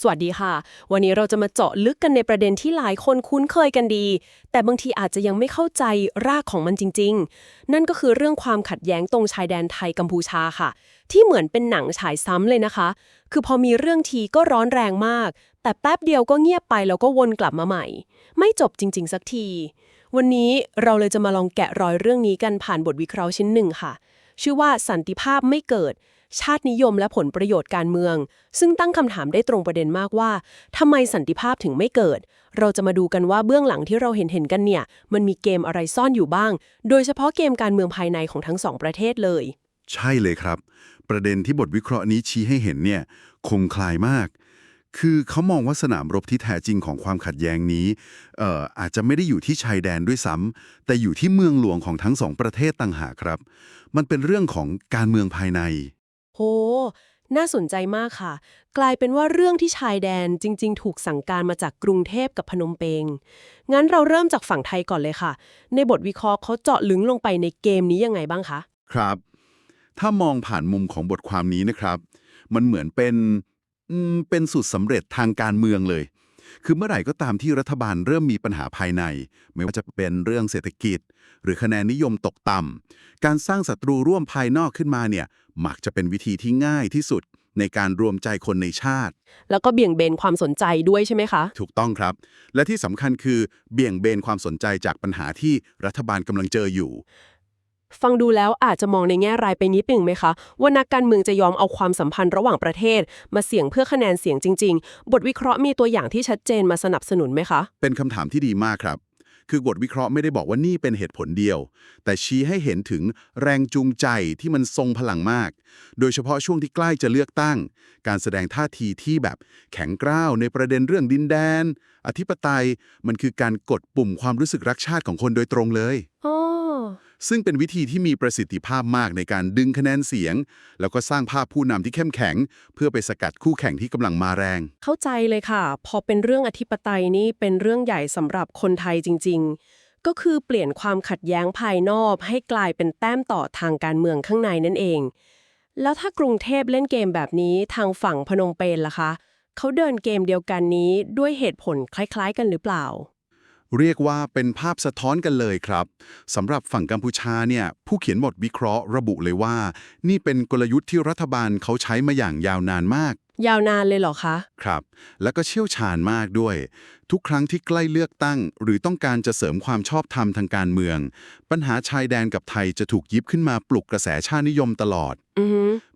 สวัสดีค่ะ วันนี้เราจะมาเจาะลึกกันในประเด็นที่หลายคนคุ้นเคยกันดี แต่บางทีอาจจะยังไม่เข้าใจรากของมันจริง ๆ นั่นก็คือเรื่องความขัดแย้งตรงชายแดนไทยกัมพูชาค่ะ ที่เหมือนเป็นหนังฉายซ้ำเลยนะคะ คือพอมีเรื่องทีก็ร้อนแรงมาก แต่แป๊บเดียวก็เงียบไปแล้วก็วนกลับมาใหม่ ไม่จบจริง ๆ สักที วันนี้เราเลยจะมาลองแกะรอยเรื่องนี้กันผ่านบทวิเคราะห์ชิ้นหนึ่งค่ะ ชื่อว่าสันติภาพไม่เกิด ชาตินิยมและผลประโยชน์การเมือง ซึ่งตั้งคำถามได้ตรงประเด็นมากว่าทำไมสันติภาพถึงไม่เกิด เราจะมาดูกันว่าเบื้องหลังที่เราเห็นเห็นกันเนี่ย มันมีเกมอะไรซ่อนอยู่บ้าง โดยเฉพาะเกมการเมืองภายในของทั้งสองประเทศเลย ใช่เลยครับ ประเด็นที่บทวิเคราะห์นี้ชี้ให้เห็นเนี่ยคมคลายมาก คือเขามองว่าสนามรบที่แท้จริงของความขัดแย้งนี้เอ่ออาจจะไม่ได้อยู่ที่ชายแดนด้วยซ้ำแต่อยู่ที่เมืองหลวงของทั้งสองประเทศต่างหากครับ มันเป็นเรื่องของการเมืองภายใน โห น่าสนใจมากค่ะ กลายเป็นว่าเรื่องที่ชายแดนจริง ๆ ถูกสั่งการมาจากกรุงเทพกับพนมเปญ งั้นเราเริ่มจากฝั่งไทยก่อนเลยค่ะ ในบทวิเคราะห์เขาเจาะลึกลงไปในเกมนี้ยังไงบ้างคะ ครับ ถ้ามองผ่านมุมของบทความนี้นะครับ มันเหมือนเป็นอืมเป็นสูตรสำเร็จทางการเมืองเลย คือเมื่อไหร่ก็ตามที่รัฐบาลเริ่มมีปัญหาภายใน ไม่ว่าจะเป็นเรื่องเศรษฐกิจ หรือคะแนนนิยมตกต่ำการสร้างศัตรูร่วมภายนอกขึ้นมาเนี่ยมักจะเป็นวิธีที่ง่ายที่สุดในการรวมใจคนในชาติ แล้วก็เบี่ยงเบนความสนใจด้วยใช่ไหมคะ ถูกต้องครับ และที่สำคัญคือเบี่ยงเบนความสนใจจากปัญหาที่รัฐบาลกำลังเจออยู่ ฟังดูแล้วอาจจะมองในแง่ร้ายไปนิดหนึ่งไหมคะ ว่านักการเมืองจะยอมเอาความสัมพันธ์ระหว่างประเทศ มาเสี่ยงเพื่อคะแนนเสียงจริง ๆ บทวิเคราะห์มีตัวอย่างที่ชัดเจนมาสนับสนุนไหมคะ เป็นคำถามที่ดีมากครับ คือบทวิเคราะห์ไม่ได้บอกว่านี่เป็นเหตุผลเดียว แต่ชี้ให้เห็นถึงแรงจูงใจที่มันทรงพลังมาก โดยเฉพาะช่วงที่ใกล้จะเลือกตั้ง การแสดงท่าทีที่แบบแข็งกร้าวในประเด็นเรื่องดินแดน อธิปไตยมันคือการกดปุ่มความรู้สึกรักชาติของคนโดยตรงเลยอ๋อ ซึ่งเป็นวิธีที่มีประสิทธิภาพมากในการดึงคะแนนเสียง แล้วก็สร้างภาพผู้นำที่เข้มแข็ง เพื่อไปสกัดคู่แข่งที่กำลังมาแรง เข้าใจเลยค่ะ พอเป็นเรื่องอธิปไตยนี่เป็นเรื่องใหญ่สำหรับคนไทยจริง ๆ ก็คือเปลี่ยนความขัดแย้งภายนอกให้กลายเป็นแต้มต่อทางการเมืองข้างในนั่นเอง แล้วถ้ากรุงเทพเล่นเกมแบบนี้ทางฝั่งพนมเปญล่ะคะเขาเดินเกมเดียวกันนี้ด้วยเหตุผลคล้าย ๆ กันหรือเปล่า เรียกว่าเป็นภาพสะท้อนกันเลยครับสำหรับฝั่งกัมพูชาเนี่ยผู้เขียนบทวิเคราะห์ระบุเลยว่า นี่เป็นกลยุทธ์ที่รัฐบาลเขาใช้มาอย่างยาวนานมาก ยาวนานเลยเหรอคะ ครับ แล้วก็เชี่ยวชาญมากด้วย ทุกครั้งที่ใกล้เลือกตั้ง หรือต้องการจะเสริมความชอบธรรมทางการเมือง ปัญหาชายแดนกับไทยจะถูกยิบขึ้นมาปลุกกระแสชาตินิยมตลอดอ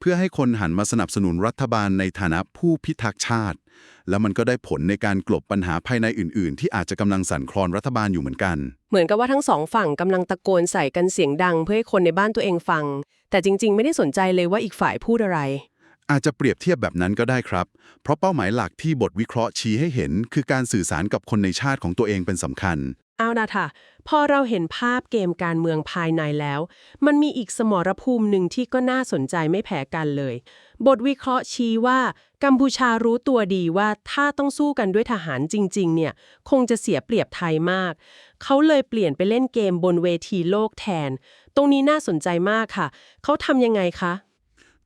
เพื่อให้คนหันมาสนับสนุนรัฐบาลในฐานะผู้พิทักษ์ชาติ แล้วมันก็ได้ผลในการกลบปัญหาภายในอื่น ๆ ที่อาจจะกำลังสั่นคลอนรัฐบาลอยู่เหมือนกัน เหมือนกับว่าทั้งสองฝั่งกำลังตะโกนใส่กันเสียงดัง เพื่อให้คนในบ้านตัวเองฟัง แต่จริง ๆ ไม่ได้สนใจเลยว่าอีกฝ่ายพูดอะไร อาจจะเปรียบเทียบแบบนั้นก็ได้ครับ เพราะเป้าหมายหลักที่บทวิเคราะห์ชี้ให้เห็น คือการสื่อสารกับคนในชาติของตัวเองเป็นสำคัญ เอานะค่ะ พอเราเห็นภาพเกมการเมืองภายในแล้ว มันมีอีกสมรภูมิหนึ่งที่ก็น่าสนใจไม่แพ้กันเลย บทวิเคราะห์ชี้ว่า กัมพูชารู้ตัวดีว่าถ้าต้องสู้กันด้วยทหารจริง ๆ เนี่ย คงจะเสียเปรียบไทยมาก เขาเลยเปลี่ยนไปเล่นเกมบนเวทีโลกแทน ตรงนี้น่าสนใจมากค่ะ เขาทำยังไงคะ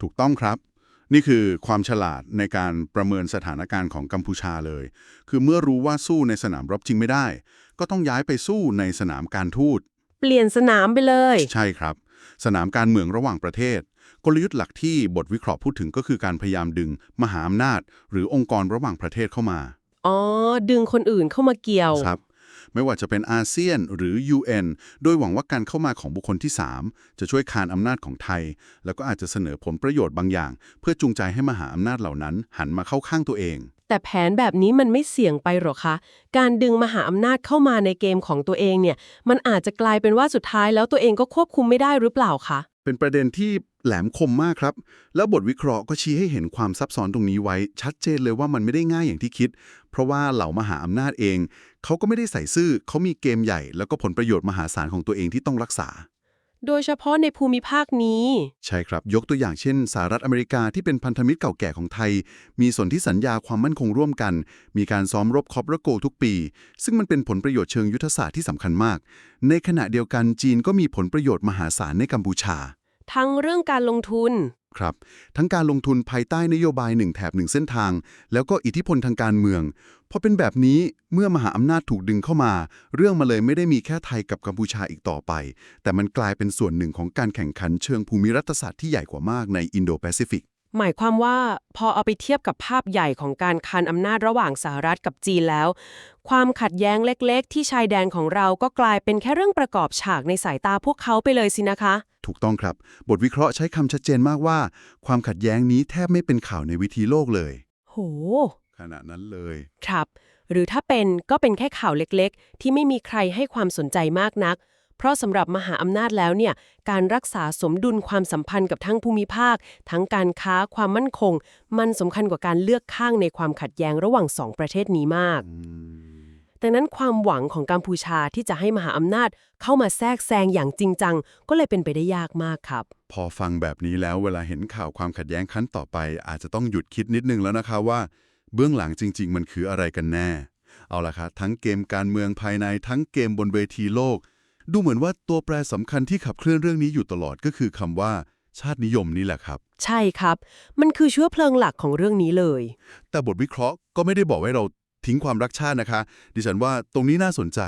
ถูกต้องครับ นี่คือความฉลาดในการประเมินสถานการณ์ของกัมพูชาเลย คือเมื่อรู้ว่าสู้ในสนามรบจริงไม่ได้ ก็ต้องย้ายไปสู้ในสนามการทูต เปลี่ยนสนามไปเลย ใช่ครับ สนามการเมืองระหว่างประเทศ กลยุทธ์หลักที่บทวิเคราะห์พูดถึงก็คือการพยายามดึง มหาอำนาจ หรือองค์กรระหว่างประเทศเข้ามา อ๋อ ดึงคนอื่นเข้ามาเกี่ยว ครับ ไม่ว่าจะเป็นอาเซียนหรือ UN โดยหวังว่าการเข้ามาของบุคคลที่ 3 จะช่วยคานอำนาจของไทย แล้วก็อาจจะเสนอผลประโยชน์บางอย่าง เพื่อจูงใจให้มหาอำนาจเหล่านั้น หันมาเข้าข้างตัวเอง แต่แผนแบบนี้มันไม่เสี่ยงไปหรอคะ การดึงมหาอำนาจเข้ามาในเกมของตัวเองเนี่ย มันอาจจะกลายเป็นว่าสุดท้ายแล้วตัวเองก็ควบคุมไม่ได้หรือเปล่าคะ เป็นประเด็นที่แหลมคมมากครับ แล้วบทวิเคราะห์ก็ชี้ให้เห็นความซับซ้อนตรงนี้ไว้ ชัดเจนเลยว่ามันไม่ได้ง่ายอย่างที่คิด เพราะว่าเหล่ามหาอำนาจเอง เขาก็ไม่ได้ใส่ซื่อเขามีเกมใหญ่ แล้วก็ผลประโยชน์มหาศาลของตัวเองที่ต้องรักษา โดยเฉพาะในภูมิภาคนี้ ใช่ครับ ยกตัวอย่างเช่นสหรัฐอเมริกาที่เป็นพันธมิตรเก่าแก่ของไทย มีสนธิสัญญาความมั่นคงร่วมกัน มีการซ้อมรบคอประโกทุกปี ซึ่งมันเป็นผลประโยชน์เชิงยุทธศาสตร์ที่สำคัญมาก ในขณะเดียวกันจีนก็มีผลประโยชน์มหาศาลในกัมพูชา ทั้งเรื่องการลงทุน ครับ ทั้งการลงทุนภายใต้นโยบายหนึ่งแถบหนึ่งเส้นทาง แล้วก็อิทธิพลทางการเมืองพอเป็นแบบนี้เมื่อมหาอำนาจถูกดึงเข้ามา เรื่องมาเลยไม่ได้มีแค่ไทยกับกัมพูชาอีกต่อไป แต่มันกลายเป็นส่วนหนึ่งของการแข่งขันเชิงภูมิรัฐศาสตร์ที่ใหญ่กว่ามากในอินโดแปซิฟิกหมายความว่าพอเอาไปเทียบกับภาพใหญ่ของการคานอำนาจระหว่างสหรัฐกับจีนแล้ว ความขัดแย้งเล็ก ๆ ที่ชายแดนของเราก็กลายเป็นแค่เรื่องประกอบฉากในสายตาพวกเขาไปเลยสินะคะ ถูกต้องครับ บทวิเคราะห์ใช้คำชัดเจนมากว่า ความขัดแย้งนี้แทบไม่เป็นข่าวในวิธีโลกเลย โห ขณะนั้นเลย ครับ หรือถ้าเป็นก็เป็นแค่ข่าวเล็กๆ ที่ไม่มีใครให้ความสนใจมากนัก เพราะสำหรับมหาอำนาจแล้วเนี่ย การรักษาสมดุลความสัมพันธ์กับทั้งภูมิภาค ทั้งการค้าความมั่นคง มันสำคัญกว่าการเลือกข้างในความขัดแย้งระหว่างสองประเทศนี้มาก ดังนั้นความหวังของกัมพูชาที่จะให้มหาอำนาจเข้ามาแทรกแซงอย่างจริงจัง ก็เลยเป็นไปได้ยากมากครับ พอฟังแบบนี้แล้วเวลาเห็นข่าวความขัดแย้งครั้นต่อไป อาจจะต้องหยุดคิดนิดนึงแล้วนะคะว่า เบื้องหลังจริง ๆ มันคืออะไรกันแน่ เอาล่ะครับทั้งเกมการเมืองภายในทั้งเกมบนเวทีโลก ดูเหมือนว่าตัวแปรสำคัญที่ขับเคลื่อนเรื่องนี้อยู่ตลอดก็คือคำว่าชาตินิยมนี่แหละครับ ใช่ครับ มันคือเชื้อเพลิงหลักของเรื่องนี้เลย แต่บทวิเคราะห์ก็ไม่ได้บอกให้เรา ทิ้งความรักชาตินะคะ ดิฉันว่าตรงนี้น่าสนใจ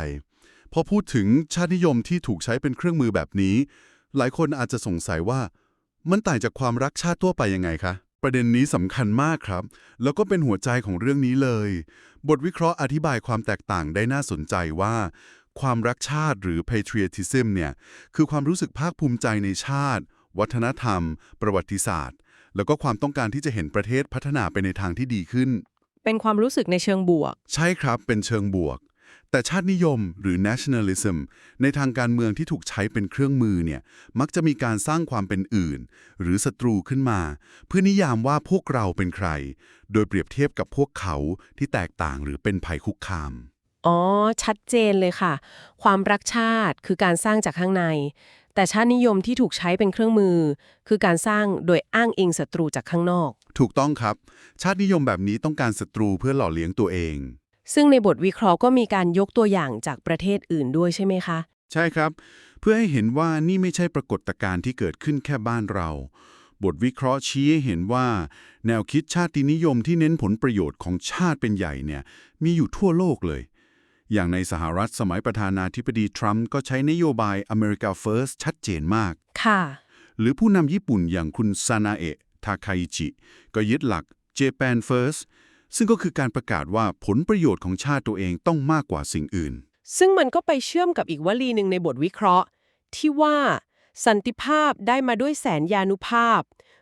พอพูดถึงชาตินิยมที่ถูกใช้เป็นเครื่องมือแบบนี้ หลายคนอาจจะสงสัยว่า มันต่างจากความรักชาติทั่วไปยังไงคะประเด็นนี้สำคัญมากครับ แล้วก็เป็นหัวใจของเรื่องนี้เลย บทวิเคราะห์อธิบายความแตกต่างได้น่าสนใจว่า ความรักชาติหรือ patriotism เนี่ย คือความรู้สึกภาคภูมิใจในชาติ วัฒนธรรม ประวัติศาสตร์ แล้วก็ความต้องการที่จะเห็นประเทศพัฒนาไปในทางที่ดีขึ้น เป็นความรู้สึกในเชิงบวก ใช่ครับเป็นเชิงบวก แต่ชาตินิยมหรือ nationalism ในทางการเมืองที่ถูกใช้เป็นเครื่องมือเนี่ยมักจะมีการสร้างความเป็นอื่น หรือศัตรูขึ้นมา เพื่อนิยามว่าพวกเราเป็นใคร โดยเปรียบเทียบกับพวกเขาที่แตกต่างหรือเป็นภัยคุกคามอ๋อ ชัดเจนเลยค่ะ ความรักชาติคือการสร้างจากข้างใน แต่ชาตินิยมที่ถูกใช้เป็นเครื่องมือ คือการสร้างโดยอ้างอิงศัตรูจากข้างนอก ถูกต้องครับ ชาตินิยมแบบนี้ต้องการศัตรูเพื่อหล่อเลี้ยงตัวเอง ซึ่งในบทวิเคราะห์ก็มีการยกตัวอย่างจากประเทศอื่นด้วยใช่ไหมคะ ใช่ครับ เพื่อให้เห็นว่านี่ไม่ใช่ปรากฏการณ์ที่เกิดขึ้นแค่บ้านเรา บทวิเคราะห์ชี้ให้เห็นว่า แนวคิดชาตินิยมที่เน้นผลประโยชน์ของชาติเป็นใหญ่เนี่ยมีอยู่ทั่วโลกเลย อย่างในสหรัฐสมัยประธานาธิบดีทรัมป์ก็ใช้นโยบาย America First ชัดเจนมาก ค่ะ หรือผู้นำญี่ปุ่นอย่างคุณซานาเอะ ทาคาอิจิ ก็ยึดหลัก Japan First ซึ่งก็คือการประกาศว่าผลประโยชน์ของชาติตัวเองต้องมากกว่าสิ่งอื่น ซึ่งมันก็ไปเชื่อมกับอีกวลีหนึ่งในบทวิเคราะห์ ที่ว่าสันติภาพได้มาด้วยแสนยานุภาพ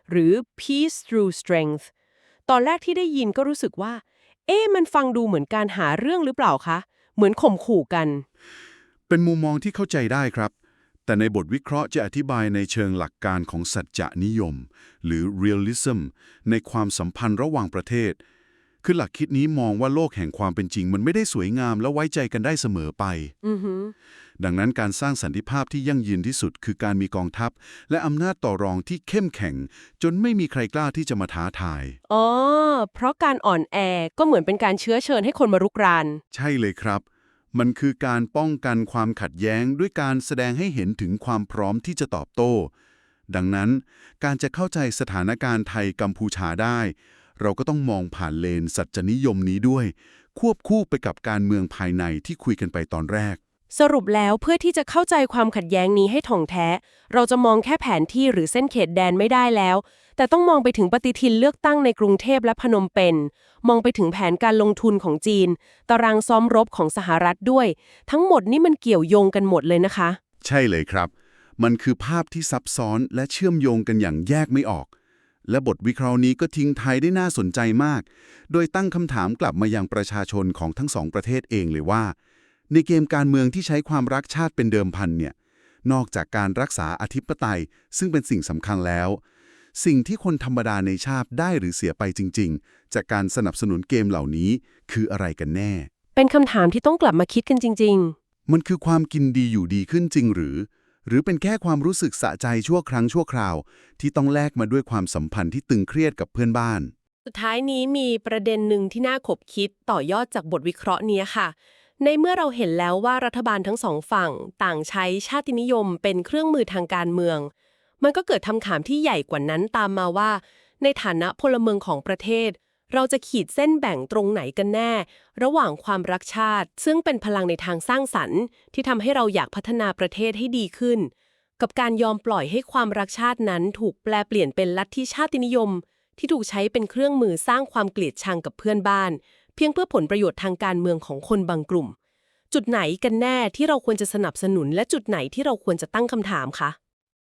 หรือ peace through strength ตอนแรกที่ได้ยินก็รู้สึกว่า เอ๊ะมันฟังดูเหมือนการหาเรื่องหรือเปล่าคะ เหมือนข่มขู่กัน เป็นมุมมองที่เข้าใจได้ครับ แต่ในบทวิเคราะห์จะอธิบายในเชิงหลักการของสัจจะนิยม หรือ realism ในความสัมพันธ์ระหว่างประเทศ คือหลักคิดนี้มองว่าโลกแห่งความเป็นจริง มันไม่ได้สวยงามและไว้ใจกันได้เสมอไปอือหือดังนั้นการสร้างสันติภาพที่ยั่งยืนที่สุด คือการมีกองทัพ และอำนาจต่อรองที่เข้มแข็ง จนไม่มีใครกล้าที่จะมาท้าทาย อ๋อ เพราะการอ่อนแอก็เหมือนเป็นการเชื้อเชิญให้คนมารุกราน ใช่เลยครับ มันคือการป้องกันความขัดแย้งด้วยการแสดงให้เห็นถึงความพร้อมที่จะตอบโต้ ดังนั้นการจะเข้าใจสถานการณ์ไทยกัมพูชาได้ เราก็ต้องมองผ่านเลนสัจนิยมนี้ด้วย ควบคู่ไปกับการเมืองภายในที่คุยกันไปตอนแรก สรุปแล้วเพื่อที่จะเข้าใจความขัดแย้งนี้ให้ถ่องแท้ เราจะมองแค่แผนที่หรือเส้นเขตแดนไม่ได้แล้ว แต่ต้องมองไปถึงปฏิทินเลือกตั้งในกรุงเทพและพนมเปญมองไปถึงแผนการลงทุนของจีน ตารางซ้อมรบของสหรัฐด้วย ทั้งหมดนี่มันเกี่ยวโยงกันหมดเลยนะคะ ใช่เลยครับ มันคือภาพที่ซับซ้อนและเชื่อมโยงกันอย่างแยกไม่ออก และบทวิเคราะห์นี้ก็ทิ้งไทยได้น่าสนใจมาก โดยตั้งคำถามกลับมายังประชาชนของทั้งสองประเทศเองเลยว่า ในเกมการเมืองที่ใช้ความรักชาติเป็นเดิมพันเนี่ย นอกจากการรักษาอธิปไตยซึ่งเป็นสิ่งสำคัญแล้ว สิ่งที่คนธรรมดาในชาติได้หรือเสียไปจริง ๆ จากการสนับสนุนเกมเหล่านี้คืออะไรกันแน่ เป็นคำถามที่ต้องกลับมาคิดกันจริงมันคือความกินดีอยู่ดีขึ้นจริงหรือ หรือเป็นแค่ความรู้สึกสะใจชั่วครั้งชั่วคราว ที่ต้องแลกมาด้วยความสัมพันธ์ที่ตึงเครียดกับเพื่อนบ้านๆสุดท้ายนี้มีประเด็นหนึ่งที่น่าขบคิดต่อยอดจากบทวิเคราะห์นี้ค่ะ ในเมื่อเราเห็นแล้วว่ารัฐบาลทั้งสองฝั่งต่างใช้ชาตินิยมเป็นเครื่องมือทางการเมือง มันก็เกิดคำถามที่ใหญ่กว่านั้นตามมาว่า ในฐานะพลเมืองของประเทศ เราจะขีดเส้นแบ่งตรงไหนกันแน่ ระหว่างความรักชาติ ซึ่งเป็นพลังในทางสร้างสรรค์ ที่ทำให้เราอยากพัฒนาประเทศให้ดีขึ้น กับการยอมปล่อยให้ความรักชาตินั้นถูกแปลเปลี่ยนเป็นลัทธิชาตินิยม ที่ถูกใช้เป็นเครื่องมือสร้างความเกลียดชังกับเพื่อนบ้าน เพียงเพื่อผลประโยชน์ทางการเมืองของคนบางกลุ่ม จุดไหนกันแน่ที่เราควรจะสนับสนุน และจุดไหนที่เราควรจะตั้งคำถามคะ